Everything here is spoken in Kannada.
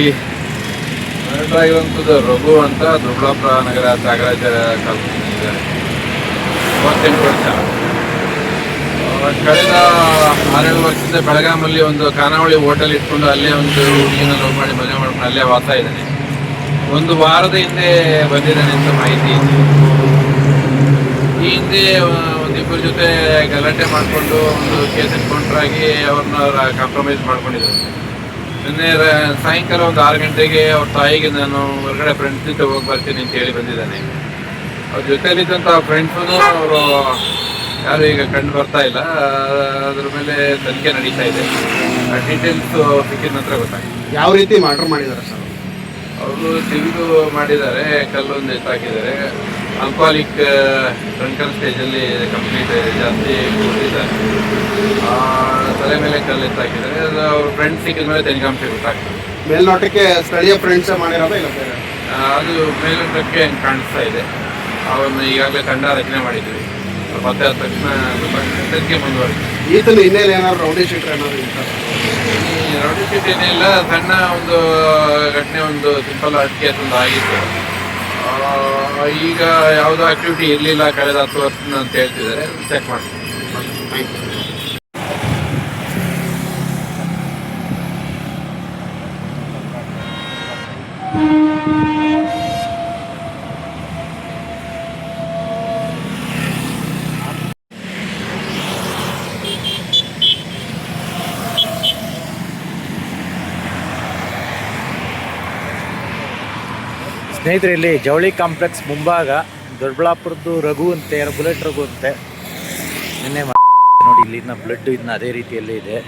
ಈ ಆಗಿರುವಂಥದ್ದು ರಘು ಅಂತ ದುರ್ಬಳಾಪುರ ನಗರ ತ್ಯಾಗರಾಜರ ಇದ್ದಾರೆ. ಮೂವತ್ತೆಂಟು ವರ್ಷ. ಕಳೆದ ಆರೇಳು ವರ್ಷದಿಂದ ಬೆಳಗಾಮಲ್ಲಿ ಒಂದು ಖಾನಾವಳಿ ಹೋಟೆಲ್ ಇಟ್ಕೊಂಡು ಅಲ್ಲೇ ಒಂದು ಹುಡುಗಿನ ಲವ್ ಮಾಡಿ ಮದುವೆ ಮಾಡ್ಕೊಂಡು ಅಲ್ಲೇ ವಾಸ ಇದ್ದಾನೆ. ಒಂದು ವಾರದ ಹಿಂದೆ ಬಂದಿದ್ದಾನೆ ಅಂತ ಮಾಹಿತಿ ಇದೆ. ಈ ಹಿಂದೆ ಒಂದಿಬ್ಬರ ಜೊತೆ ಗಲಾಟೆ ಮಾಡಿಕೊಂಡು ಒಂದು ಕೇಸ್ ಎನ್ಕೌಂಟ್ರಾಗಿ ಅವ್ರನ್ನ ಕಾಂಪ್ರಮೈಸ್ ಮಾಡ್ಕೊಂಡಿದ್ದಾರೆ. ನಿನ್ನೆ ಸಾಯಂಕಾಲ ಒಂದು ಆರು ಗಂಟೆಗೆ ಅವ್ರ ತಾಯಿಗೆ ನಾನು ಹೊರಗಡೆ ಫ್ರೆಂಡ್ಸ್ ಜೊತೆ ಹೋಗಿ ಬರ್ತೀನಿ ಅಂತ ಹೇಳಿ ಬಂದಿದ್ದಾನೆ. ಅವ್ರ ಜೊತೆಯಲ್ಲಿದ್ದಂಥ ಫ್ರೆಂಡ್ಸೂ ಅವರು ಯಾರು ಈಗ ಕಂಡು ಬರ್ತಾ ಇಲ್ಲ. ಆ, ಅದ್ರ ಮೇಲೆ ತನಿಖೆ ನಡೀತಾ ಇದೆ. ಡೀಟೇಲ್ಸ್ ಸಿಕ್ಕಿದ ನಂತರ ಗೊತ್ತಾಗಿದೆ ಯಾವ ರೀತಿ ಮರ್ಡರ್ ಮಾಡಿದ್ದಾರೆ ಸರ್? ಅವರು ಸಿವಿಲು ಮಾಡಿದ್ದಾರೆ ಕಲ್ಲೊಂದು ಎತ್ತಾಕಿದ್ದಾರೆ. ಆಲ್ಕೋಹಾಲಿಕ್ ಡ್ರಂಕನ್ ಸ್ಟೇಜಲ್ಲಿ ಕಂಪ್ಲೀಟ್ ಜಾಸ್ತಿ ಕೊಟ್ಟಿದ್ದಾರೆ. ಆ, ತಲೆ ಮೇಲೆ ಎತ್ತಾಕಿದ್ದಾರೆ. ಅದು ಅವ್ರ ಫ್ರೆಂಡ್ ಸಿಕ್ಕಿದ ಮೇಲೆ ತನಿಖಾಂಶ ಗೊತ್ತಾಗ್ತದೆ ಮೇಲ್ನೋಟಕ್ಕೆ ಸ್ಥಳೀಯ ಫ್ರೆಂಡ್ಸ್ ಮಾಡಿರೋದ ಇಲ್ಲ ಬೇರೆ? ಆ, ಅದು ಮೇಲ್ನೋಟಕ್ಕೆ ಕಾಣಿಸ್ತಾ ಇದೆ. ಅವನ್ನ ಈಗಾಗಲೇ ತಂಡ ರಚನೆ ಮಾಡಿದ್ವಿ. ಮತ್ತೆ ಆದ ತಕ್ಷಣ ಗೊತ್ತಾಗ್ತದೆ. ತನಿಖೆ ಮುಂದುವರಿದೆ ಈತನ ಹಿನ್ನೆಲೆ ಏನಾದ್ರು ರೌಡಿ ಶೀಟರ್ ಏನಾದ್ರು ಇರ್ತಾರೆ ಶೀಟ್ ಏನಿಲ್ಲ ಸಣ್ಣ ಒಂದು ಘಟನೆ ಒಂದು ಸಿಂಪಲ್ ಕೇಸ್ ಒಂದು ಆಗಿತ್ತು. ಆ, ಈಗ ಯಾವುದೋ ಆಕ್ಟಿವಿಟಿ ಇರಲಿಲ್ಲ ಕಳೆದ ಹತ್ತು ವರ್ಷದಿಂದ ಅಂತ ಹೇಳ್ತಿದ್ದಾರೆ. ಚೆಕ್ ಮಾಡ್ತೀನಿ. ಸ್ನೇಹಿತರೆ, ಇಲ್ಲಿ ಜವಳಿ ಕಾಂಪ್ಲೆಕ್ಸ್ ಮುಂಭಾಗ ದೊಡ್ಡಬಳ್ಳಾಪುರದ್ದು ರಘು ಅಂತೆ ಬುಲೆಟ್ ರಘು ಅಂತೆ. ನಿನ್ನೆ ನೋಡಿ, ಇಲ್ಲಿನ ಬ್ಲಡ್ ಇದನ್ನ ಅದೇ ರೀತಿಯಲ್ಲಿ ಇದೆ.